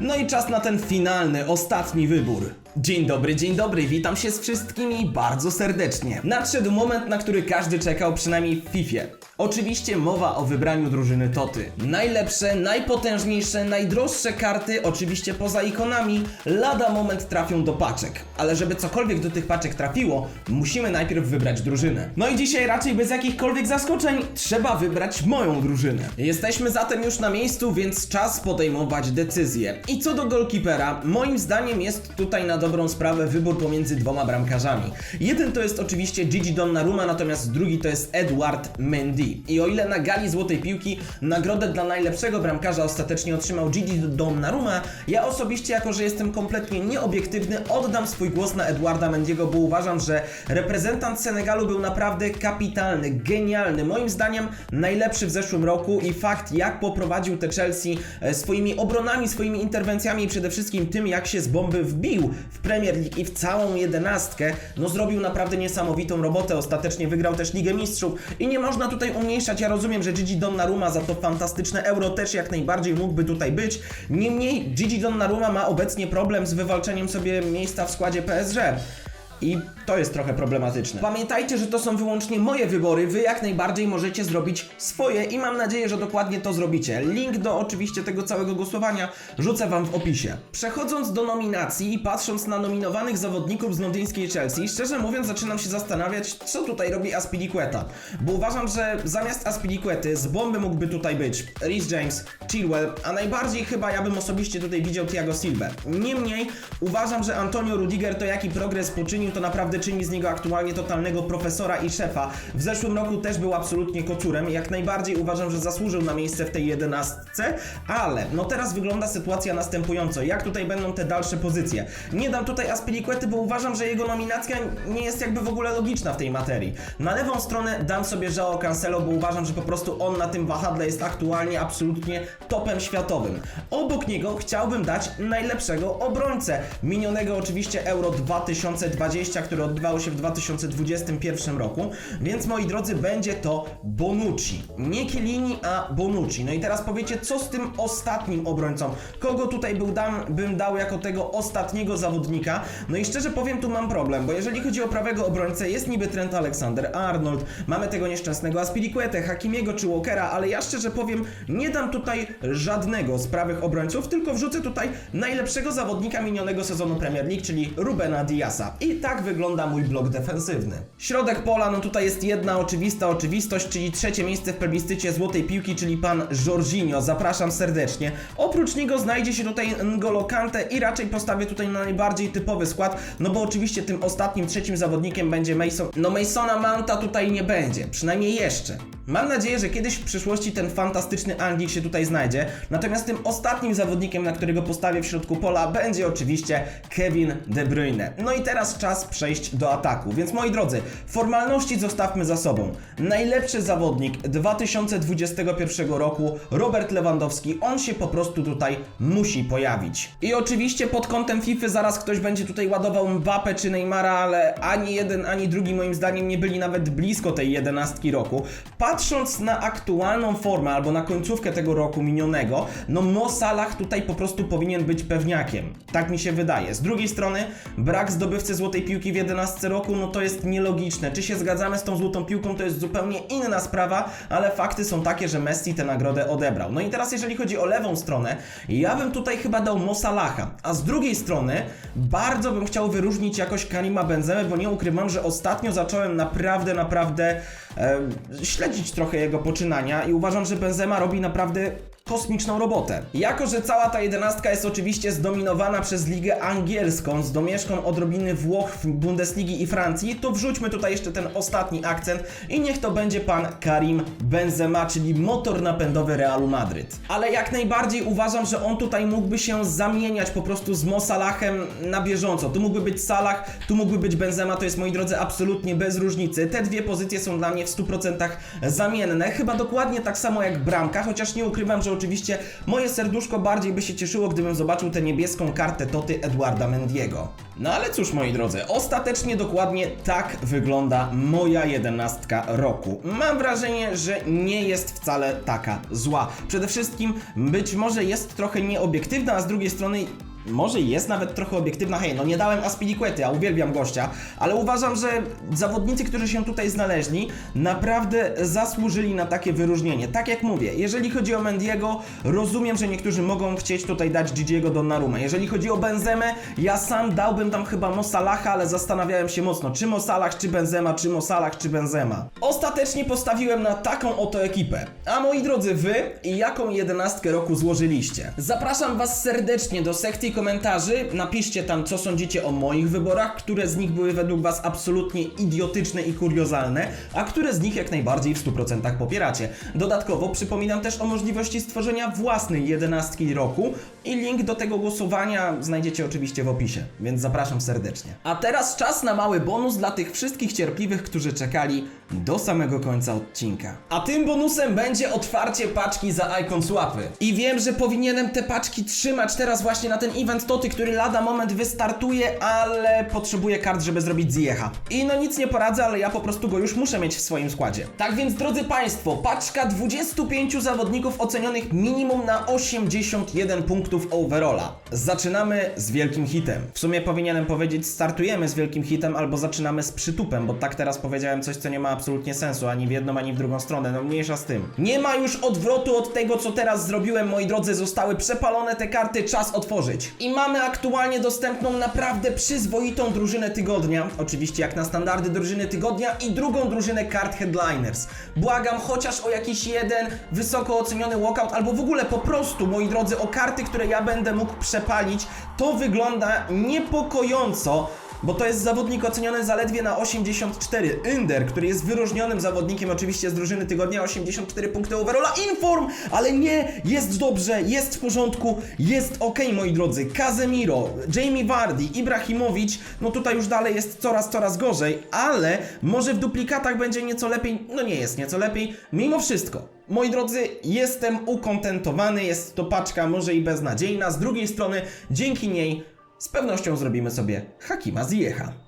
No i czas na ten finalny, ostatni wybór. Dzień dobry, dzień dobry, witam się z wszystkimi bardzo serdecznie. Nadszedł moment, na który każdy czekał, przynajmniej w FIFA. Oczywiście mowa o wybraniu drużyny Toty. Najlepsze, najpotężniejsze, najdroższe karty, oczywiście poza ikonami, lada moment trafią do paczek. Ale żeby cokolwiek do tych paczek trafiło, musimy najpierw wybrać drużynę. No i dzisiaj raczej bez jakichkolwiek zaskoczeń trzeba wybrać moją drużynę. Jesteśmy zatem już na miejscu, więc czas podejmować decyzję. I co do golkipera, moim zdaniem jest tutaj na dobrą sprawę wybór pomiędzy dwoma bramkarzami. Jeden to jest oczywiście Gigi Donnarumma, natomiast drugi to jest Edward Mendy. I o ile na gali Złotej Piłki nagrodę dla najlepszego bramkarza ostatecznie otrzymał Gigi Donnarumma, ja osobiście, jako że jestem kompletnie nieobiektywny, oddam swój głos na Edwarda Mendiego, bo uważam, że reprezentant Senegalu był naprawdę kapitalny, genialny. Moim zdaniem najlepszy w zeszłym roku i fakt, jak poprowadził te Chelsea e, swoimi obronami, swoimi interwencjami i przede wszystkim tym, jak się z bomby wbił w Premier League i w całą jedenastkę, no zrobił naprawdę niesamowitą robotę. Ostatecznie wygrał też Ligę Mistrzów i nie można tutaj umniejszać. Ja rozumiem, że Gigi Donnarumma za to fantastyczne euro też jak najbardziej mógłby tutaj być. Niemniej Gigi Donnarumma ma obecnie problem z wywalczeniem sobie miejsca w składzie PSG. I to jest trochę problematyczne. Pamiętajcie, że to są wyłącznie moje wybory. Wy jak najbardziej możecie zrobić swoje i mam nadzieję, że dokładnie to zrobicie. Link do oczywiście tego całego głosowania rzucę Wam w opisie. Przechodząc do nominacji i patrząc na nominowanych zawodników z londyńskiej Chelsea, szczerze mówiąc zaczynam się zastanawiać, co tutaj robi Aspilicueta. Bo uważam, że zamiast Aspilicuety z bomby mógłby tutaj być Rhys James, Chilwell, a najbardziej chyba ja bym osobiście tutaj widział Thiago Silva. Niemniej uważam, że Antonio Rudiger to jaki progres to naprawdę czyni z niego aktualnie totalnego profesora i szefa. W zeszłym roku też był absolutnie kocurem jak najbardziej uważam, że zasłużył na miejsce w tej jedenastce, ale no teraz wygląda sytuacja następująco. Jak tutaj będą te dalsze pozycje? Nie dam tutaj Aspilicuety, bo uważam, że jego nominacja nie jest jakby w ogóle logiczna w tej materii. Na lewą stronę dam sobie Joao Cancelo, bo uważam, że po prostu on na tym wahadle jest aktualnie absolutnie topem światowym. Obok niego chciałbym dać najlepszego obrońcę. Minionego oczywiście Euro 2020, które odbywało się w 2021 roku, więc moi drodzy, będzie to Bonucci. Nie Chiellini, a Bonucci. No i teraz powiecie, co z tym ostatnim obrońcą? Kogo tutaj był dam, bym dał jako tego ostatniego zawodnika? No i szczerze powiem, tu mam problem, bo jeżeli chodzi o prawego obrońcę, jest niby Trent Alexander-Arnold, mamy tego nieszczęsnego Aspilicuetę, Hakimiego czy Walkera, ale ja szczerze powiem, nie dam tutaj żadnego z prawych obrońców, tylko wrzucę tutaj najlepszego zawodnika minionego sezonu Premier League, czyli Rubena Diasa. I tak wygląda mój blok defensywny. Środek pola, no tutaj jest jedna oczywista oczywistość, czyli trzecie miejsce w plebiscycie złotej piłki, czyli pan Jorginho. Zapraszam serdecznie. Oprócz niego znajdzie się tutaj N'Golo Kante i raczej postawię tutaj na najbardziej typowy skład, no bo oczywiście tym ostatnim, trzecim zawodnikiem będzie Mason. No Masona Mounta tutaj nie będzie, przynajmniej jeszcze. Mam nadzieję, że kiedyś w przyszłości ten fantastyczny Anglik się tutaj znajdzie. Natomiast tym ostatnim zawodnikiem, na którego postawię w środku pola, będzie oczywiście Kevin De Bruyne. No i teraz czas przejść do ataku. Więc moi drodzy, formalności zostawmy za sobą. Najlepszy zawodnik 2021 roku, Robert Lewandowski, on się po prostu tutaj musi pojawić. I oczywiście pod kątem FIFA zaraz ktoś będzie tutaj ładował Mbappe czy Neymara, ale ani jeden, ani drugi moim zdaniem nie byli nawet blisko tej jedenastki roku. Patrząc na aktualną formę albo na końcówkę tego roku minionego, no Mo Salah tutaj po prostu powinien być pewniakiem. Tak mi się wydaje. Z drugiej strony, brak zdobywcy złotej piłki w 11 roku, no to jest nielogiczne. Czy się zgadzamy z tą złotą piłką, to jest zupełnie inna sprawa, ale fakty są takie, że Messi tę nagrodę odebrał. No i teraz jeżeli chodzi o lewą stronę, ja bym tutaj chyba dał Mo Salaha, a z drugiej strony bardzo bym chciał wyróżnić jakoś Karima Benzemę, bo nie ukrywam, że ostatnio zacząłem naprawdę, naprawdę śledzić trochę jego poczynania i uważam, że Benzema robi naprawdę kosmiczną robotę. Jako, że cała ta jedenastka jest oczywiście zdominowana przez ligę angielską, z domieszką odrobiny Włoch, Bundesligi i Francji, to wrzućmy tutaj jeszcze ten ostatni akcent i niech to będzie pan Karim Benzema, czyli motor napędowy Realu Madryt. Ale jak najbardziej uważam, że on tutaj mógłby się zamieniać po prostu z Mo Salahem na bieżąco. Tu mógłby być Salah, tu mógłby być Benzema, to jest moi drodzy absolutnie bez różnicy. Te dwie pozycje są dla mnie w 100% zamienne, chyba dokładnie tak samo jak bramka, chociaż nie ukrywam, że oczywiście moje serduszko bardziej by się cieszyło, gdybym zobaczył tę niebieską kartę Toty Edwarda Mendiego. No ale cóż, moi drodzy, ostatecznie dokładnie tak wygląda moja jedenastka roku. Mam wrażenie, że nie jest wcale taka zła. Przede wszystkim być może jest trochę nieobiektywna, a z drugiej strony może jest nawet trochę obiektywna. Hej, no nie dałem Aspilicuety, a uwielbiam gościa, ale uważam, że zawodnicy, którzy się tutaj znaleźli, naprawdę zasłużyli na takie wyróżnienie. Tak jak mówię, jeżeli chodzi o Mendiego, rozumiem, że niektórzy mogą chcieć tutaj dać Gigiego Donnarumę. Jeżeli chodzi o Benzemę, ja sam dałbym tam chyba Mo Salaha, ale zastanawiałem się mocno, czy Mo Salah, czy Benzema, czy Mo Salah, czy Benzema. Ostatecznie postawiłem na taką oto ekipę. A moi drodzy, wy jaką jedenastkę roku złożyliście? Zapraszam was serdecznie do sekcji komentarzy. Napiszcie tam, co sądzicie o moich wyborach, które z nich były według was absolutnie idiotyczne i kuriozalne, a które z nich jak najbardziej w 100% popieracie. Dodatkowo przypominam też o możliwości stworzenia własnej jedenastki roku i link do tego głosowania znajdziecie oczywiście w opisie, więc zapraszam serdecznie. A teraz czas na mały bonus dla tych wszystkich cierpliwych, którzy czekali do samego końca odcinka. A tym bonusem będzie otwarcie paczki za Icon Swapy. I wiem, że powinienem te paczki trzymać teraz właśnie na ten event Toty, który lada moment wystartuje, ale potrzebuję kart, żeby zrobić Ziecha. I no nic nie poradzę, ale ja po prostu go już muszę mieć w swoim składzie. Tak więc, drodzy Państwo, paczka 25 zawodników ocenionych minimum na 81 punktów overalla. Zaczynamy z wielkim hitem. W sumie powinienem powiedzieć startujemy z wielkim hitem albo zaczynamy z przytupem, bo tak teraz powiedziałem coś, co nie ma absolutnie sensu ani w jedną, ani w drugą stronę. No mniejsza z tym. Nie ma już odwrotu od tego, co teraz zrobiłem, moi drodzy. Zostały przepalone te karty, czas otworzyć. I mamy aktualnie dostępną naprawdę przyzwoitą drużynę tygodnia. Oczywiście jak na standardy drużyny tygodnia i drugą drużynę kart Headliners. Błagam chociaż o jakiś jeden wysoko oceniony walkout, albo w ogóle po prostu, moi drodzy, o karty, które ja będę mógł przepalić. To wygląda niepokojąco. Bo to jest zawodnik oceniony zaledwie na 84. Inder, który jest wyróżnionym zawodnikiem oczywiście z drużyny tygodnia, 84 punkty overalla. Inform, ale nie, jest dobrze, jest w porządku, jest ok, moi drodzy. Casemiro, Jamie Vardy, Ibrahimowicz, no tutaj już dalej jest coraz, coraz gorzej, ale może w duplikatach będzie nieco lepiej, no nie jest nieco lepiej, mimo wszystko. Moi drodzy, jestem ukontentowany, jest to paczka może i beznadziejna, z drugiej strony dzięki niej z pewnością zrobimy sobie Hakima Ziecha.